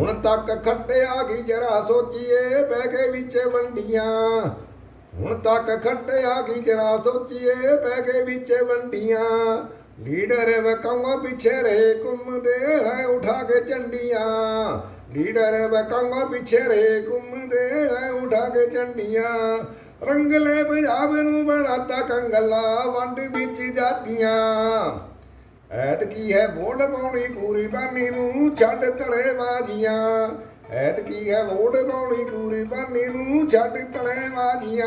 ਹੁਣ ਤੱਕ ਖੱਟਿਆ ਕੀ ਜਰਾ ਸੋਚੀਏ, ਬਹਿ ਕੇ ਵਿੱਚ ਵੰਡੀਆਂ। ਹੁਣ ਤੱਕ ਖੱਟਿਆ ਕੀ ਜਰਾ ਸੋਚੀਏ, ਬਹਿ ਕੇ ਵਿੱਚ ਵੰਡੀਆਂ। ਲੀਡਰ ਵਕਾਂਗਾ ਪਿੱਛੇ ਰਹੇ ਘੁੰਮਦੇ ਹੈ ਉਠਾ ਕੇ ਝੰਡੀਆਂ। ਲੀਡਰ ਵਕਾਂਗਾ ਪਿੱਛੇ ਰਹੇ ਘੁੰਮਦੇ ਹੈ ਉਠਾ ਕੇ ਝੰਡੀਆਂ। ਰੰਗਲੇ ਪੰਜਾਬ ਨੂੰ ਬਣਾਤਾ ਕੰਗਲਾ, ਵੰਡ ਵਿੱਚ ਜਾਤੀਆਂ। ਐਤ ਕੀ ਹੈ ਵੋਟ ਪਾਉਣੀ ਕੂਰੀ ਬਾਨੀ ਨੂੰ, ਛੱਡ ਤਲੇ ਬਾਜੀਆਂ ਐਤ ਕੀ ਹੈ ਵੋਟ ਪਾਉਣੀ ਕੂਰੀ ਬਾਨੀ ਨੂੰ, ਛੱਡ ਤਲੇ ਬਾਜੀਆਂ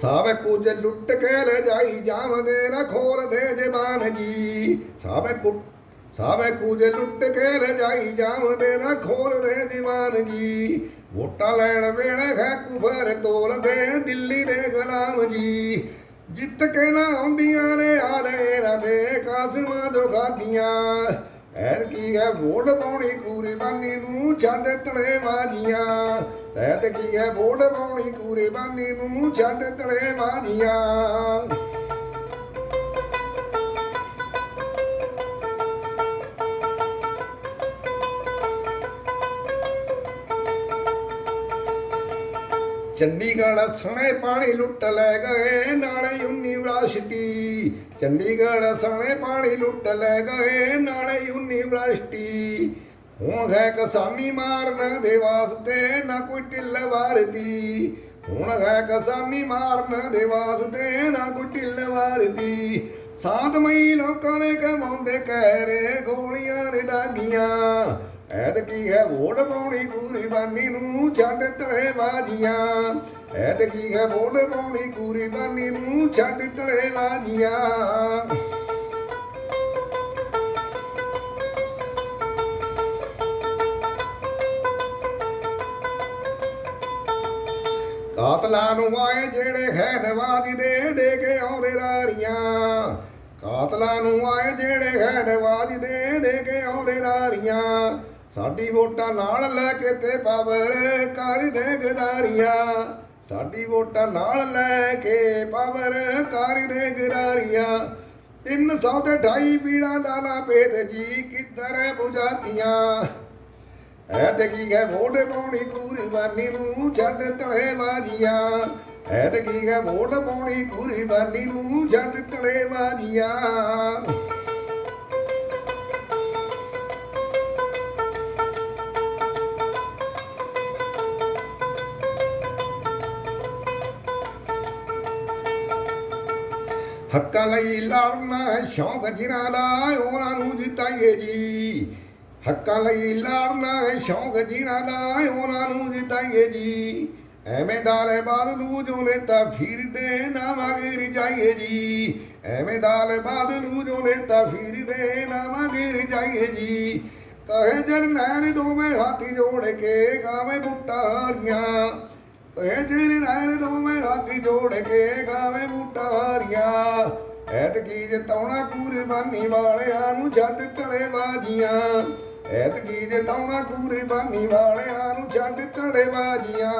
ਸਭ ਕੁਝ ਲੁੱਟ ਕੇ ਲੈ ਜਾਈ ਜਾਵਦੇ ਨਾ ਖੋਲ ਦੇ ਜ਼ਬਾਨ ਜੀ। ਸਭ ਕੁੱਟ ਸਭ ਕੁਝ ਲੁੱਟ ਕੇ ਲੈ ਜਾਈ ਜਾਵਦੇ ਨਾ ਖੋਲਦੇ ਦੇ ਵੋਟਾਂ ਲੈਣ ਵੇਲੇ ਖੈ ਕੁਫਰ ਤੋਲਦੇ ਦਿੱਲੀ ਦੇ ਗੁਲਾਮ ਜੀ। ਜਿੱਤ ਕੇ ਨਾ ਆਉਂਦੀਆਂ ਨੇ ਆਲੇ ਰਦੇ ਕਾਸਮਾਂ ਜੋ ਖਾਦੀਆਂ। ਐਨ ਕੀ ਹੈ ਵੋਟ ਪਾਉਣੀ ਕੂਰੀ ਨੂੰ ਛੱਡ ਤਲੇ ਬਾਜੀਆਂ ਐਤ ਕੀ ਹੈ ਵੋਟ ਪਾਉਣੀ ਕੂਰੀ ਬਾਨੀ ਨੂੰ ਛੱਡ ਤਲੇ ਬਾਜੀਆਂ ਚੰਡੀਗੜ੍ਹ ਸਣੇ ਪਾਣੀ ਲੁੱਟ ਲੈ ਗਏ, ਨਾਲੇ ਯੂਨੀਵਰਸਿਟੀ। ਚੰਡੀਗੜ੍ਹ ਸਣੇ ਪਾਣੀ ਲੁੱਟ ਲੈ ਗਏ, ਨਾਲੇ ਯੂਨੀਵਰਸਿਟੀ। ਹੁਣ ਹੈ ਕਿਸਾਨੀ ਮਾਰਨ ਦੇ ਵਾਸਤੇ, ਨਾ ਕੋਈ ਢਿੱਲ ਵਾਰਦੀ। ਹੁਣ ਹੈ ਕਿਸਾਨੀ ਮਾਰਨ ਦੇ ਵਾਸਤੇ, ਨਾ ਕੋਈ ਢਿੱਲ ਵਾਰਦੀ। ਸਾਧਮਈ ਲੋਕਾਂ ਨੇ ਕਮਾਉਂਦੇ ਕਹਿਰੇ ਗੋਲੀਆਂ ਨੇ ਡਾਗੀਆਂ। ਐਤ ਕੀ ਹੈ ਵੋਟ ਪਾਉਣੀ ਪੂਰੀ ਬਾਨੀ ਨੂੰ, ਛੱਡ ਤਲੇ ਬਾਜੀਆਂ। ਐਤ ਕੀ ਹੈ ਵੋਟ ਪਾਉਣੀ ਕੂਰੀ ਬਾਨੀ ਨੂੰ, ਛੱਡ ਤਲੇ ਬਾਜੀਆਂ। ਕਾਤਲਾਂ ਨੂੰ ਆਏ ਜਿਹੜੇ ਹੈ ਦੇ ਦੇ ਕੇ ਆਉਂਦੇ ਰਾਰੀਆਂ। ਕਾਤਲਾਂ ਨੂੰ ਆਏ ਜਿਹੜੇ ਹੈ ਦੇ ਦੇ ਕੇ ਆਉਂਦੇ ਰਾਰੀਆਂ। ਸਾਡੀ ਵੋਟਾਂ ਨਾਲ ਲੈ ਕੇ ਤੇ ਪਾਵਰ ਕਰ ਦੇ ਗਦਾਰੀਆਂ ਸਾਡੀ ਵੋਟਾਂ ਨਾਲ ਲੈ ਕੇ ਪਾਵਰ ਕਰ ਦੇ ਗਦਾਰੀਆਂ 300 ਤੇ 28 ਪੀੜਾਂ ਦਾ ਨਾ ਭੇਦ ਜੀ ਕਿੱਧਰ ਬੁਝਾਤੀਆਂ ਐ ਤੇ ਕੀ ਗਏ ਵੋਟ ਪਾਉਣੀ ਕੁਰਬਾਨੀ ਨੂੰ ਛੱਡ ਤਲੇ ਬਾਜੀਆਂ ਐ ਤੇ ਕੀ ਗਏ ਵੋਟ ਪਾਉਣੀ ਕੁਰਬਾਨੀ ਨੂੰ ਛੱਡ ਤਲੇ ਬਾਜੀਆਂ ਹੱਕਾਂ ਲਈ ਲੜਨਾ ਸ਼ੌਂਕ ਜਿਨ੍ਹਾਂ ਦਾ ਉਹਨਾਂ ਨੂੰ ਜਿਤਾਈਏ ਜੀ। ਹੱਕਾਂ ਲਈ ਲੜਨਾ ਸ਼ੌਂਕ ਜਿਨ੍ਹਾਂ ਦਾ ਉਹਨਾਂ ਨੂੰ ਜਿਤਾਈਏ ਜੀ। ਐਵੇਂ ਦਾਲੇ ਬਾਦ ਨੂੰ ਜੋ ਨੇਤਾ ਫਿਰਦੇ ਨਾ ਮਗਰ ਜਾਈਏ ਜੀ। ਐਵੇਂ ਦਾਲੇ ਬਾਦ ਨੂੰ ਜੋ ਨੇਤਾ ਫਿਰਦੇ ਨਾ ਮਗਰ ਜਾਈਏ ਜੀ। ਕਹੇ ਜਰਨੈਲ ਦੋਵੇਂ ਹਾਥੀ ਜੋੜ ਕੇ ਗਾਵੇਂ ਬੁੱਟਾਰੀਆਂ ਕਹੇ ਜਰਨੈਲ ਦੋਵੇਂ ਹੱਥ ਜੋੜ ਕੇ ਗਾਵੇਂ ਬੂਟਾਰੀਆਂ ਐਤ ਕੀ ਜਤਾਉਣਾ ਕੁਰਬਾਨੀ ਵਾਲਿਆਂ ਨੂੰ ਛੱਡ ਟਲੇ ਬਾਜੀਆਂ। ਐਤ ਕੀ ਜਤਾਉਣਾ ਕੁਰਬਾਨੀ ਵਾਲਿਆਂ ਨੂੰ ਛੱਡ ਟਲੇ ਬਾਜੀਆਂ।